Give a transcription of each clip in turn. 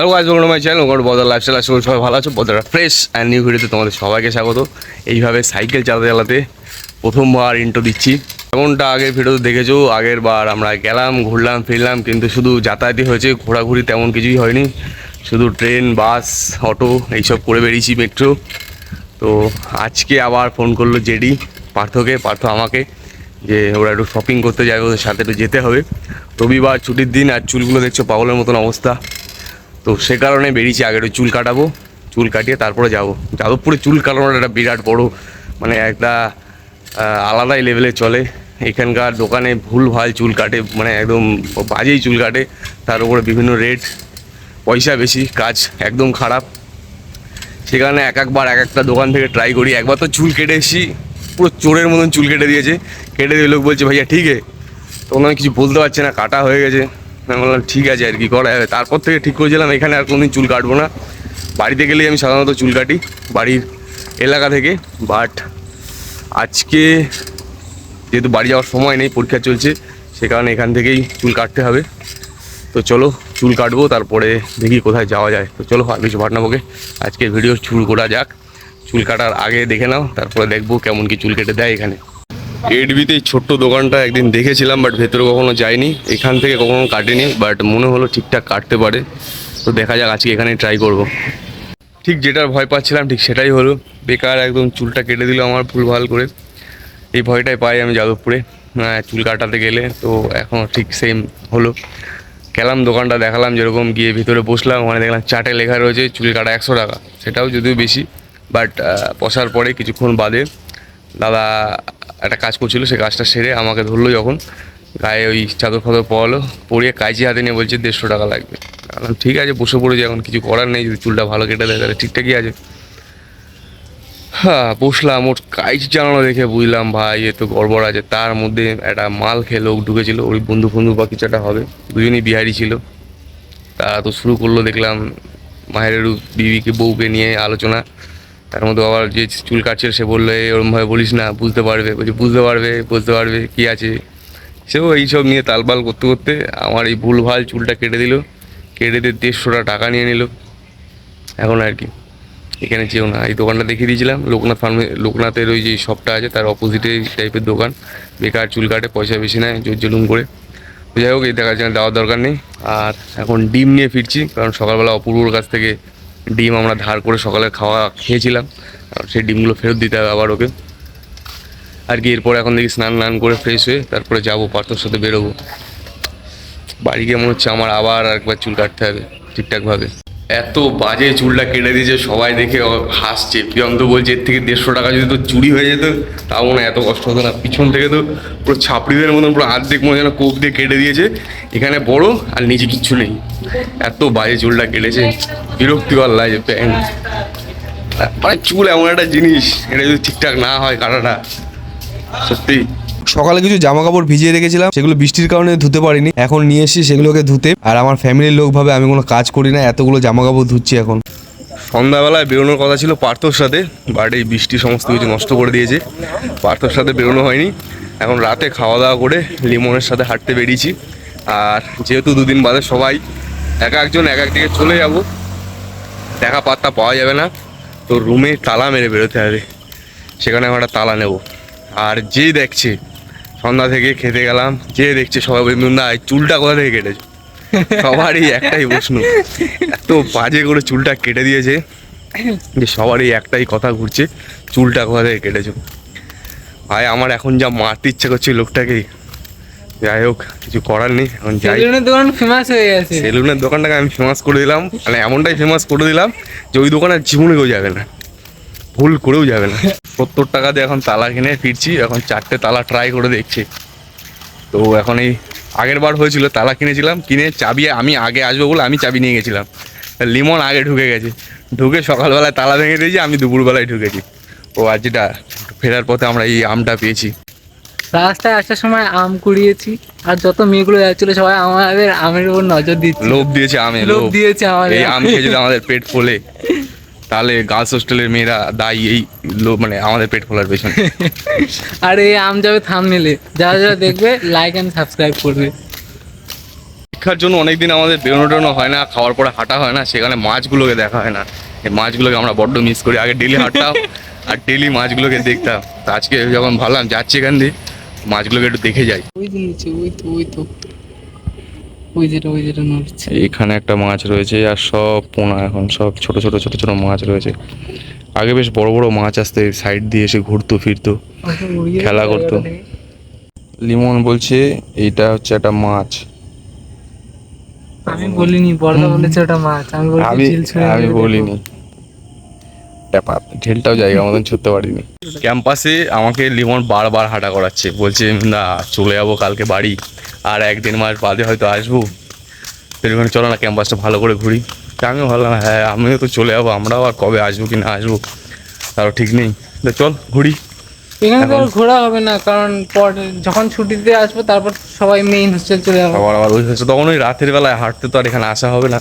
Hello guys ওগুলো my channel ওগুলো বদল লাইফস্টাইল আসলে সবাই ভালো আছো। বদলা ফ্রেশ অ্যান্ড নিউ ভিডিওতে তোমাদের সবাইকে স্বাগত। এইভাবে সাইকেল চালাতে চালাতে প্রথমবার ইন্টো দিচ্ছি। যেমনটা আগের ভিডিওতে দেখেছ, আগের বার আমরা গেলাম, ঘুরলাম, ফিরলাম, কিন্তু শুধু যাতায়াতই হয়েছে, ঘোরাঘুরি তেমন কিছুই হয়নি। শুধু ট্রেন বাস অটো এইসব করে বেরিয়েছি মেট্রো তো আজকে আবার ফোন করল জেডি, পার্থকে, পার্থ আমাকে, যে ওরা একটু শপিং করতে যাবে, ওদের সাথে একটু যেতে হবে। রবিবার ছুটির দিন, আর চুলগুলো দেখছ, পাগলের মতন অবস্থা। তো সে কারণে বেরিয়েছি আগে চুল কাটাবো, চুল কাটিয়ে তারপরে যাব। যাদবপুরে চুল কাটানোর একটা বিরাট বড় মানে একটা আলাদাই লেভেলে চলে। এখানকার দোকানে ভুল ভালো চুল কাটে মানে একদম বাজেই চুল কাটে। তার উপরে বিভিন্ন রেট পয়সা বেশি, কাজ একদম খারাপ। সেখানে এক একবার এক একটা দোকান থেকে ট্রাই করি। একবার তো চুল কেটে এসেছি, পুরো চোরের মতন চুল কেটে দিয়েছে। কেটে দিয়ে লোক বলছে, ভাইয়া, ঠিক আছে। তখন আমি কিছু বলতে পারছি না, কাটা হয়ে গেছে। আমি বললাম, ঠিক আছে আর কি, করা যাবে। তারপর থেকে ঠিক করেছিলাম, এখানে আর কোনোদিন চুল কাটবো না। বাড়িতে গেলেই আমি সাধারণত চুল কাটি, বাড়ির এলাকা থেকে। বাট আজকে যেহেতু বাড়ি যাওয়ার সময় নেই, পরীক্ষা চলছে, সে কারণে এখান থেকেই চুল কাটতে হবে। তো চলো, চুল কাটবো, তারপরে দেখি কোথায় যাওয়া যায়। তো চলো, আর কিছু ভাটনাবোকে আজকে ভিডিও চুল করা যাক। চুল কাটার আগে দেখে নাও, তারপরে দেখব কেমন কি চুল কেটে দেয় এখানে। এডবিতে এই ছোট্ট দোকানটা একদিন দেখেছিলাম বাট ভেতরে কখনো যাইনি। এখান থেকে কখনো কাটেনি বাট মনে হলো ঠিকঠাক কাটতে পারে। তো দেখা যাক, আজকে এখানে ট্রাই করব। ঠিক যেটার ভয় পাচ্ছিলাম, ঠিক সেটাই হলো। বেকার একদম চুলটা কেটে দিল আমার ভুল ভালো করে। এই ভয়টাই পাই আমি যাদবপুরে। চুল কাটাতে গেলে তো এখন ঠিক সেম হলো। গেলাম দোকানটা, দেখালাম যেরকম, গিয়ে ভিতরে বসলাম, ওখানে দেখলাম চাটে লেখা রয়েছে, চুল কাটা একশো টাকা। সেটাও যদিও বেশি বাট বসার পরে কিছুক্ষণ বাদে দাদা একটা কাজ করছিল, সে কাজটা সেরে আমাকে ধরলো যখন। গায়ে ওই চাদর ফাদর পড়ালো পরিয়ে কাইচি হাতে নিয়ে বলছে, দেড়শো টাকা লাগবে। বললাম, ঠিক আছে, বসে পড়েছি, এখন কিছু করার নেই, যদি চুলটা ভালো কেটে দেয়, তাহলে ঠিকঠাকই আছে। হ্যাঁ বসলাম, ওর কাজ চালানো দেখে বুঝলাম, ভাই, এ তো গড়বড় আছে। তার মধ্যে একটা মাল খেয়ে লোক ঢুকেছিল, ওই বন্ধু বন্ধু বা কিছু একটা হবে, দুজনেই বিহারি ছিল। তারা তো শুরু করল, দেখলাম মায়ের বিবিকে বউকে নিয়ে আলোচনা। তার মধ্যে আবার যে চুল কাটছিল সে বলল, "এই, ওরমভাবে বলিস না, বুঝতে পারবে। বলছি, বুঝতে পারবে বুঝতে পারবে, কী আছে? সেও এইসব নিয়ে তালবাল করতে করতে আমার এই ভুলভাল চুলটা কেটে দিল। কেটে দিয়ে দেড়শোটা টাকা নিয়ে নিল। এখন আর কি। এখানে চেয়েও না। এই দোকানটা দেখিয়ে দিয়েছিলাম। লোকনাথ ফার্মে, লোকনাথের ওই যে শপটা আছে, তার অপোজিটে টাইপের দোকান। বেকার চুল কাটে, পয়সা বেশি নেয়, জোর জলুম করে। যাই হোক, এই দেখার জন্য দেওয়ার দরকার নেই। আর এখন ডিম নিয়ে ফিরছি, কারণ সকালবেলা অপূর্বর কাছ থেকে ডিম আমরা ধার করে সকালে খাওয়া খেয়েছিলাম। সেই ডিমগুলো ফেরত দিতে হবে আবার ওকে। আর কি, এরপর এখন দেখি স্নান টান করে ফ্রেশ হয়ে তারপরে যাব, পার্থর সাথে বেরোবো। বাড়ি গিয়ে মনে হচ্ছে আমার আবার একবার চুল কাটতে হবে ঠিকঠাকভাবে। এত বাজে চুলটা কেটে দিয়েছে, সবাই দেখে হাসছে। প্রিয়ন্ত বলছে, এর থেকে দেড়শো টাকা যদি তো চুরি হয়ে যেত, তাও মনে এত কষ্ট হতো না। পিছন থেকে তো পুরো ছাপড়িদের মতন, পুরো আর্ধেক মনে যেন কোক দিয়ে কেটে দিয়েছে। এখানে বড় আর নিচে কিচ্ছু নেই। এত বাজে চুলটা কেটেছে। বিরক্তিকর লাগে প্যাং মানে চুল এমন একটা জিনিস, এটা যদি ঠিকঠাক না হয় কাটাটা সত্যি সকালে কিছু জামা কাপড় ভিজিয়ে রেখেছিলাম, সেগুলো বৃষ্টির কারণে ধুতে পারিনি। এখন নিয়ে এসেছি সেগুলোকে ধুতে। আর আমার ফ্যামিলির লোক ভাবে আমি কোনো কাজ করি না, এতগুলো জামা কাপড় ধুচ্ছি এখন। সন্ধ্যাবেলায় বেরোনোর কথা ছিল পার্থর সাথে, বাট এই বৃষ্টি সমস্ত কিছু নষ্ট করে দিয়েছে। পার্থর সাথে বেরোনো হয়নি। এখন রাতে খাওয়া দাওয়া করে লিমনের সাথে হাঁটতে বেরিয়েছি। আর যেহেতু দুদিন বাদে সবাই এক একজন এক এক দিকে চলে যাব, দেখা পাত্তা পাওয়া যাবে না। তো রুমে তালা মেরে বেরোতে হবে। সেখানে আমরা তালা নেব। আর যে দেখছে সন্ধ্যা থেকে খেতে গেলাম যে দেখছে সবাই বলছে, "মুন্না, এই চুলটা কোথা থেকে কেটেছো? সবারই একটাই প্রশ্ন। এত বাজে করে চুলটা কেটে দিয়েছে যে সবারই একটাই কথা ঘুরছে চুলটা কোথা থেকে কেটেছো? ভাই আমার এখন যা মারতে ইচ্ছে করছে লোকটাকে যাই হোক কিছু করার নেই এখন যাই। সেলুনের দোকান ফেমাস হয়ে গেছে। সেলুনের দোকানটাকে আমি ফেমাস করে দিলাম মানে এমনটাই ফেমাস করে দিলাম যে ওই দোকানে আর জীবনে কেউ যাবে না। ভুল করেও যাবে না। সত্তর টাকা দিয়ে এখন তালা কিনে ফিরছি এখন চারটে তালা ট্রাই করে দেখছি। তো এখন এই আগের বার হয়েছিল তালা কিনেছিলাম কিনে চাবি আমি আগে আসব বলে আমি চাবি নিয়ে গেছিলাম। তা লিমন আগে ঢুকে গেছে। ঢুকে সকালবেলায় তালা ভেঙে দিয়েছি আমি দুপুরবেলায় ঢুকেছি। ও আর যেটা ফেরার পথে আমরা এই আমটা পেয়েছি। রাস্তায় আসার সময় আম কুড়িয়েছি আর যত মেয়েগুলো যাচ্ছিল সবাই আমাদের আমের উপর নজর দিচ্ছে। লোভ দিয়েছে আমে লোভ দিয়েছে আমাদের। এই আম। খেয়ে যদি আমাদের পেট ফোলে। তাহলে গার্লস হোস্টেলের মেয়েরা দায়ী এই লোভ মানে আমাদের পেট ফোলার পেছনে। আর এই আম যাবে থামনেলে যারা যারা দেখবে লাইক এন্ড সাবস্ক্রাইব করবে। শিক্ষার জন্য অনেকদিন আমাদের বেরোনো টেরোনো হয় না খাওয়ার পরে হাঁটা হয় না সেখানে মাছগুলোকে দেখা হয় না। এই মাছগুলোকে আমরা বড্ড মিস করি। আগে ডেলি হাঁটতাম আর ডেলি মাছগুলোকে দেখতাম। তো আজকে যখন ভাবলাম যাচ্ছি এখান দিয়ে মাছগুলোকে একটু দেখে যাই। ওই নিচে ওই তো ওই তো। ওই যেটা ওই যেটা নড়ছে। এখানে একটা মাছ রয়েছে আর সব পোনা এখন সব ছোট ছোট ছোট ছোট মাছ রয়েছে। আগে বেশ বড় বড় মাছ আসতে সাইড দিয়ে এসে ঘুরতো ফিরতো খেলা করতো। লিমন বলছে এইটা হচ্ছে একটা মাছ। আমি বলিনি বর্দা বলেছে ওটা মাছ। আমি বলছি আমি আমি বলিনি। ব্যাপার ঢেলটাও জায়গা মতন ছুটতে পারিনি। ক্যাম্পাসে আমাকে লিমন বারবার হাঁটা করাচ্ছে। বলছে না চলে যাব কালকে বাড়ি। আর এক দেড় মাস বাদে হয়তো আসব। সেখানে চলো না ক্যাম্পাসটা ভালো করে ঘুরি। আমিও ভাবলাম হ্যাঁ আমিও তো চলে যাব আমরাও আর কবে আসব কি না আসব তারও ঠিক নেই। তো চল ঘুরি। এখানে তো আর ঘোরা হবে না কারণ পরে যখন ছুটিতে আসব তারপর সবাই মেইন হোস্টেল চলে যাব। আবার আবার ওই হচ্ছে তখন ওই রাতের বেলায় হাঁটতে তো আর এখানে আসা হবে না।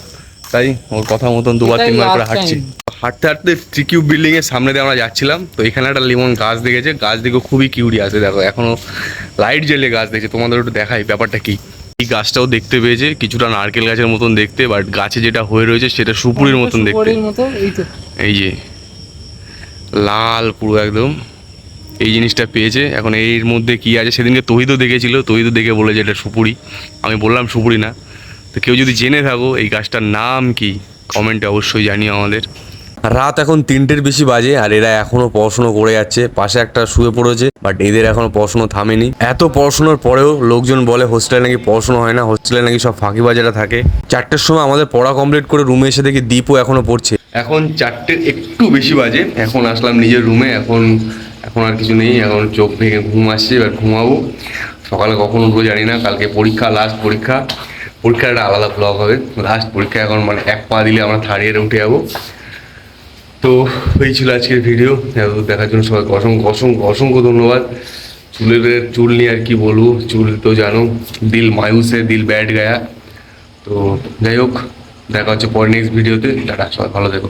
তাই ওর কথা মতন দুবার তিনবার করে হাঁটছি। হাঁটতে হাঁটতে ট্রিকিউ বিল্ডিং এর সামনে দিয়ে আমরা যাচ্ছিলাম তো এখানে একটা লিমন গাছ দেখেছে গাছ দেখে খুবই কিউরি আছে। দেখো এখনও লাইট জ্বেলে গাছ দেখছে তোমাদের একটু দেখাই ব্যাপারটা কি? এই গাছটাও দেখতে পেয়েছে কিছুটা নারকেল গাছের মতন দেখতে বাট গাছে যেটা হয়ে রয়েছে সেটা সুপুরির মতন দেখতে। এই যে লাল পুরো একদম। এই জিনিসটা পেয়েছে। এখন এর মধ্যে কি আছে? সেদিনকে তহিদও দেখেছিল তহিদও দেখে বলেছে এটা সুপুরি। আমি বললাম সুপুরি না। তো কেউ যদি জেনে থাকো এই গাছটার নাম কি? কমেন্টে অবশ্যই জানিও আমাদের। রাত এখন তিনটের বেশি বাজে আর এরা এখনও পড়াশুনো করে যাচ্ছে। পাশে একটা শুয়ে পড়েছে বাট এদের এখনও পড়াশুনো থামেনি। এত পড়াশোনার পরেও লোকজন বলে হোস্টেলে নাকি পড়াশোনা হয় না হোস্টেলে নাকি সব ফাঁকিবাজেরা থাকে। চারটের সময় আমাদের পড়া কমপ্লিট করে রুমে এসে দেখি দীপও এখনও পড়ছে। এখন চারটের একটু বেশি বাজে এখন আসলাম নিজের রুমে এখন এখন আর কিছু নেই এখন চোখ ভেঙে ঘুম আসছে এবার ঘুমাবো। সকালে কখন উঠবো জানি না কালকে পরীক্ষা লাস্ট পরীক্ষা। পরীক্ষার একটা আলাদা ব্লগ হবে। লাস্ট পরীক্ষা এখন মানে এক পা দিলে আমরা থার্ড ইয়ারে উঠে যাব। তো এই ছিল আজকের ভিডিও দেখার জন্য সবাইকে অসংখ্য অসংখ্য অসংখ্য ধন্যবাদ। চুলের চুল নিয়ে আর কি বলব? চুল তো জানো, দিল মায়ুসে, দিল ব্যাড গায়া। তো যাই হোক, দেখা হচ্ছে পরে নেক্সট ভিডিওতে টাটা, সবাই ভালো থেকো।